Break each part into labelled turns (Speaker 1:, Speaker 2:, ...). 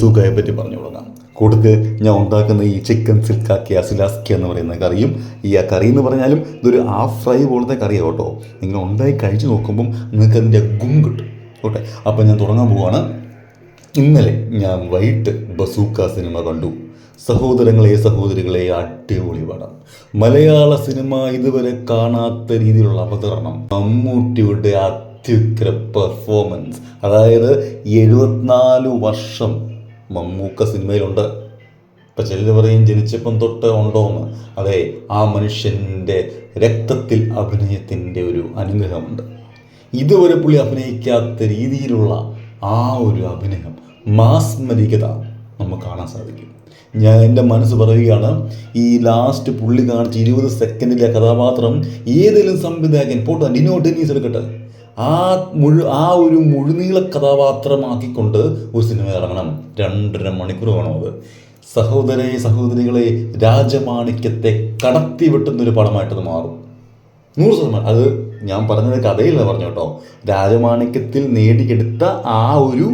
Speaker 1: ബസൂക്കയെ പറ്റി പറഞ്ഞു തുടങ്ങാം കൂടുതൽ ഞാൻ ഉണ്ടാക്കുന്ന ഈ ചിക്കൻ സിൽക്കാക്കി അസിലാസ്കി എന്ന് പറയുന്ന കറിയും ഈ ആ കറി എന്ന് പറഞ്ഞാലും ഇതൊരു ഹാഫ് ഫ്രൈ പോലത്തെ കറിയാണ് കേട്ടോ. നിങ്ങൾ ഉണ്ടായി കഴിച്ചു നോക്കുമ്പം നിങ്ങൾക്ക് അതിന്റെ ഗും കിട്ടും. ഓട്ടെ അപ്പം ഞാൻ തുടങ്ങാൻ പോവാണ്. ഇന്നലെ ഞാൻ വൈകിട്ട് ബസൂക്ക സിനിമ കണ്ടു. സഹോദരങ്ങളെ സഹോദരികളെ അടിപൊളി പടം. മലയാള സിനിമ ഇതുവരെ കാണാത്ത രീതിയിലുള്ള അവതരണം. മമ്മൂട്ടിയുടെ അത്യുഗ്ര പെർഫോമൻസ് അതായത് എഴുപത്തിനാല് വർഷം മമ്മൂക്ക സിനിമയിലുണ്ട്. ഇപ്പം ചിലർ പറയും ജനിച്ചപ്പം തൊട്ട് ഉണ്ടോയെന്ന് അതെ ആ മനുഷ്യന്റെ രക്തത്തിൽ അഭിനയത്തിന്റെ ഒരു അനുഗ്രഹമുണ്ട്. ഇതുവരെ പുള്ളി അഭിനയിക്കാത്ത രീതിയിലുള്ള ആ ഒരു അഭിനയം മാസ്മരികത നമുക്ക് കാണാൻ സാധിക്കും. ഞാൻ എന്റെ മനസ്സ് പറയുകയാണ് ഈ ലാസ്റ്റ് പുള്ളി കാണിച്ച ഇരുപത് സെക്കൻഡിലെ കഥാപാത്രം ഏതെങ്കിലും സംവിധായകൻ പോട്ടെ ഡിനോ ഡെന്നീസ് എടുക്കട്ടെ. ആ മുഴു ആ ഒരു മുഴുനീള കഥാപാത്രമാക്കിക്കൊണ്ട് ഒരു സിനിമ ഇറങ്ങണം. രണ്ടര മണിക്കൂർ വേണം അത്. സഹോദരെ സഹോദരികളെ രാജമാണിക്യത്തെ കടത്തി വെട്ടുന്നൊരു പടമായിട്ടത് മാറും. നൂറ് ശതമാനം. അത് ഞാൻ പറഞ്ഞത് കഥയില്ല പറഞ്ഞു കേട്ടോ. രാജമാണിക്യത്തിൽ നേടിയെടുത്ത ആ ഒരു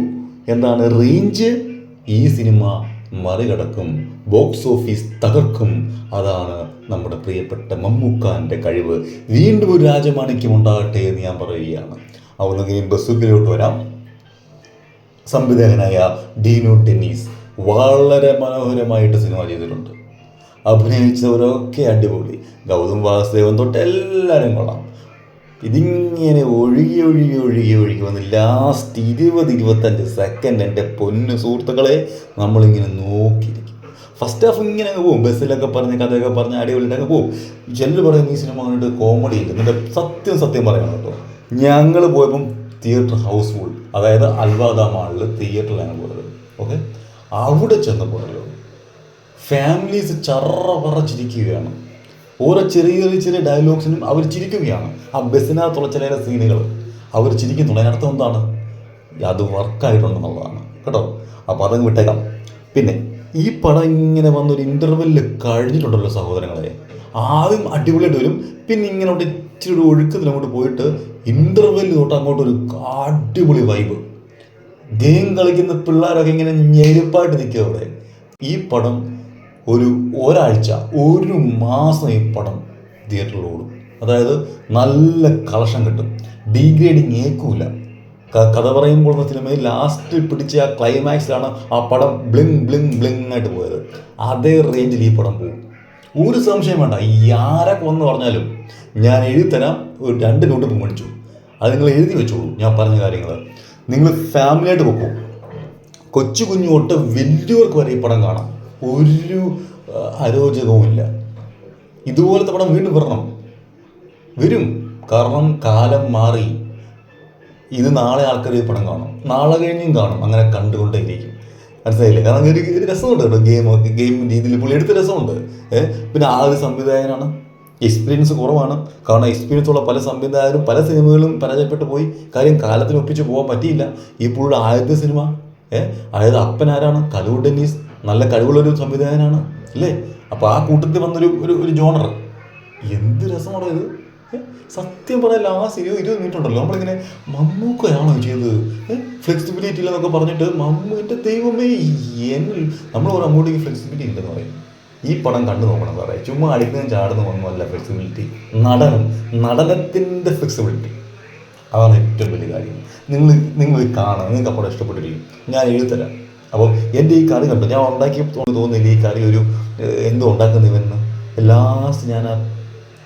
Speaker 1: എന്താണ് റേഞ്ച് ഈ സിനിമ മറികടക്കും. ബോക്സ് ഓഫീസ് തകർക്കും. അതാണ് നമ്മുടെ പ്രിയപ്പെട്ട മമ്മൂക്കാന്റെ കഴിവ് വീണ്ടും ഒരു രാജമാണിക്യം ഉണ്ടാകട്ടെ എന്ന് ഞാൻ പറയുകയാണ്. അവനെങ്കിൽ ബസുക്കിലോട്ട് വരാം. സംവിധായകനായ ഡീനു ടെന്നീസ് വളരെ മനോഹരമായിട്ട് സിനിമ ചെയ്തിട്ടുണ്ട്. അഭിനയിച്ചവരൊക്കെ അടിപൊളി. ഗൗതം വാസുദേവൻ തൊട്ട് എല്ലാവരും കൊള്ളാം. ഇതിങ്ങനെ ഒഴുകി ഒഴുകി ഒഴുകി ഒഴുകി വന്ന് ലാസ്റ്റ് ഇരുപത് ഇരുപത്തഞ്ച് സെക്കൻഡ് എന്റെ പൊന്നു സുഹൃത്തുക്കളെ നമ്മളിങ്ങനെ നോക്കിയിരിക്കും ഫസ്റ്റ് ഹാഫ് ഇങ്ങനെ അങ്ങ് പോകും ബസ്സിലൊക്കെ പറഞ്ഞ് കഥയൊക്കെ പറഞ്ഞ് അടിപൊളിയിട്ടൊക്കെ പോകും ചിലർ പറയുന്ന ഈ സിനിമ കണ്ടിട്ട് കോമഡി ഇല്ല എന്നിട്ട് സത്യം സത്യം പറയണം കേട്ടോ. ഞങ്ങൾ പോയപ്പം തിയേറ്റർ ഹൗസ് ഫുൾ അതായത് അൽവാദ മാളിൽ തിയേറ്ററിലാണ് പോയത്. ഓക്കെ അവിടെ ചെന്നപ്പോഴല്ലോ ഫാമിലീസ് ചറ പറ ചിരിക്കുകയാണ്. ഓരോ ചെറിയ ചെറിയ ചെറിയ ഡയലോഗ്സിനും അവർ ചിരിക്കുകയാണ്. ആ ബസ്സിനകത്തുള്ള ചില സീനുകൾ അവർ ചിരിക്കുന്നുണ്ട്. അതിനർത്ഥം എന്താണ്? അത് വർക്കായിട്ടുണ്ടെന്നുള്ളതാണ് കേട്ടോ? അപ്പോൾ അതങ്ങ് വിട്ടേക്കാം. പിന്നെ ഈ പടം ഇങ്ങനെ വന്നൊരു ഇന്റർവെല്ലിൽ കഴിഞ്ഞിട്ടുണ്ടല്ലോ സഹോദരങ്ങളെ. ആദ്യം അടിപൊളിയായിട്ട് വരും പിന്നെ ഇങ്ങനെ ഇച്ചിരി ഒരു ഒഴുക്കത്തിൽ അങ്ങോട്ട് പോയിട്ട് ഇന്റർവെല്ലിൽ തൊട്ട് അങ്ങോട്ട് ഒരു അടിപൊളി വൈബ് ഗെയിം കളിക്കുന്ന പിള്ളേരൊക്കെ ഇങ്ങനെ ഞെരുപ്പായിട്ട് നിൽക്കുക അവിടെ. ഈ പടം ഒരു ഒരാഴ്ച ഒരു മാസം ഈ പടം തിയേറ്ററിൽ ഓടും. അതായത് നല്ല കളക്ഷൻ കിട്ടും. ഡീഗ്രേഡിങ് ഏക്കൂല. കഥ പറയുമ്പോൾ സിനിമയിൽ ലാസ്റ്റ് പിടിച്ച ആ ക്ലൈമാക്സിലാണ് ആ പടം ബ്ലിങ് ബ്ലിങ് ബ്ലിങ് ആയിട്ട് പോയത്. അതേ റേഞ്ചിൽ ഈ പടം പോകും. ഒരു സംശയം വേണ്ട. ഈ ആരൊക്കെ വന്ന് പറഞ്ഞാലും ഞാൻ എഴുതിത്തരാം. ഒരു രണ്ട് നോട്ട് മേടിച്ചു. അത് നിങ്ങൾ എഴുതി വെച്ചോളൂ. ഞാൻ പറഞ്ഞ കാര്യങ്ങൾ നിങ്ങൾ ഫാമിലിയായിട്ട് പോകും കൊച്ചു കുഞ്ഞു തൊട്ട് വലിയവർക്ക് വരെ ഈ പടം കാണാം. ഒരു അരോചകവുമില്ല ഇതുപോലത്തെ പടം വീണ്ടും വരണം. വരും. കാരണം കാലം മാറി. ഇത് നാളെ ആൾക്കാർ ഈ പടം കാണും. നാളെ കഴിഞ്ഞും കാണും. അങ്ങനെ കണ്ടുകൊണ്ടേയിരിക്കും. മനസ്സിലായില്ലേ? കാരണം ഒരു രസമുണ്ട് കേട്ടോ. ഗെയിം ഗെയിം രീതിയിൽ പുള്ളി എടുത്ത രസമുണ്ട്. പിന്നെ ആ ഒരു സംവിധായകനാണ്. എക്സ്പീരിയൻസ് കുറവാണ്. കാരണം എക്സ്പീരിയൻസ് ഉള്ള പല സംവിധായകരും പല സിനിമകളും പരാജയപ്പെട്ടു പോയി. കാര്യം കാലത്തിന് ഒപ്പിച്ച് പോകാൻ പറ്റിയില്ല. ഈ പുള്ളിയുടെ ആദ്യത്തെ സിനിമ ഏഹ് അതായത് അപ്പൻ ആരാണ്? കലൂർ ഡെന്നീസ്. നല്ല കഴിവുള്ളൊരു സംവിധായകനാണ്. അല്ലേ? അപ്പോൾ ആ കൂട്ടത്തിൽ വന്നൊരു ഒരു ഒരു ജോണർ എന്ത് രസമാണോ ഇത്? സത്യം പറയാൻ ലാസ്റ്റ് ഇരുപത് ഇത് മിനിറ്റ് നമ്മളിങ്ങനെ മമ്മൂക്കയാണോ ചെയ്തത്? ഫ്ലെക്സിബിലിറ്റി ഇല്ലെന്നൊക്കെ പറഞ്ഞിട്ട് മമ്മൂ എന്റെ ദൈവമേ എന്നിൽ നമ്മൾ ഒരു അങ്ങോട്ടേക്ക് ഫ്ലെക്സിബിലിറ്റി ഇല്ലെന്ന് പറയും. ഈ പടം കണ്ടു നോക്കണം സാറേ. ചുമ്മാ അടിക്കുന്നതും ചാടുന്ന ഒന്നുമല്ല ഫ്ലെക്സിബിലിറ്റി നടനം. നടനത്തിന്റെ ഫ്ലെക്സിബിലിറ്റി അതാണ് ഏറ്റവും വലിയ കാര്യം. നിങ്ങൾ നിങ്ങൾ കാണാം നിങ്ങൾക്ക് അപ്പോൾ ഇഷ്ടപ്പെട്ടിരിക്കും. ഞാൻ എഴുതരാം. അപ്പോൾ എന്റെ ഈ കറി കണ്ടു? ഞാൻ ഉണ്ടാക്കി തോന്നുന്നില്ല ഈ കറി ഒരു എന്തോ എന്തോ ഉണ്ടാക്കുന്നിവെന്ന് ലാസ്റ്റ് ഞാൻ ആ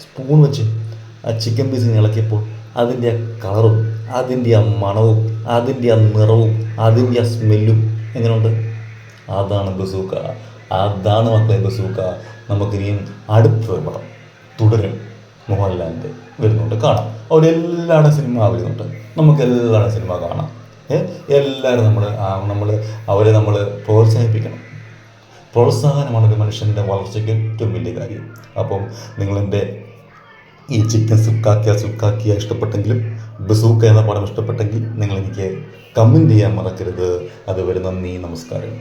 Speaker 1: സ്പൂൺ വെച്ച് ആ ചിക്കൻ പീസ് ഇളക്കിയപ്പോൾ അതിന്റെ ആ കളറും അതിന്റെ ആ മണവും അതിന്റെ ആ നിറവും അതിന്റെ ആ സ്മെല്ലും എങ്ങനെയുണ്ട്? അതാണ് ബസൂക്ക. അതാണ് മക്കളെ ബസൂക്ക. നമുക്കിനിയും അടുത്ത പടം തുടരും. മോഹൻലാലിന്റെ വരുന്നുണ്ട്. കാണാം. അവിടെ എല്ലാവരുടെ സിനിമ വരുന്നുണ്ട്. നമുക്ക് എല്ലാവരുടെ സിനിമ കാണാം എല്ലാവരും നമ്മൾ നമ്മൾ അവരെ നമ്മൾ പ്രോത്സാഹിപ്പിക്കണം. പ്രോത്സാഹനമാണ് ഒരു മനുഷ്യന്റെ വളർച്ചയ്ക്ക് ഏറ്റവും വലിയ കാര്യം. അപ്പം നിങ്ങളെന്റെ ഈ ചിക്കൻ സുക്കാക്കിയ സുക്കാക്കിയ ഇഷ്ടപ്പെട്ടെങ്കിലും ബസൂക്ക എന്ന പടം ഇഷ്ടപ്പെട്ടെങ്കിൽ നിങ്ങൾ എനിക്ക് കമന്റ് ചെയ്യാൻ മറക്കരുത്. അതുവരെ നന്ദി നമസ്കാരം.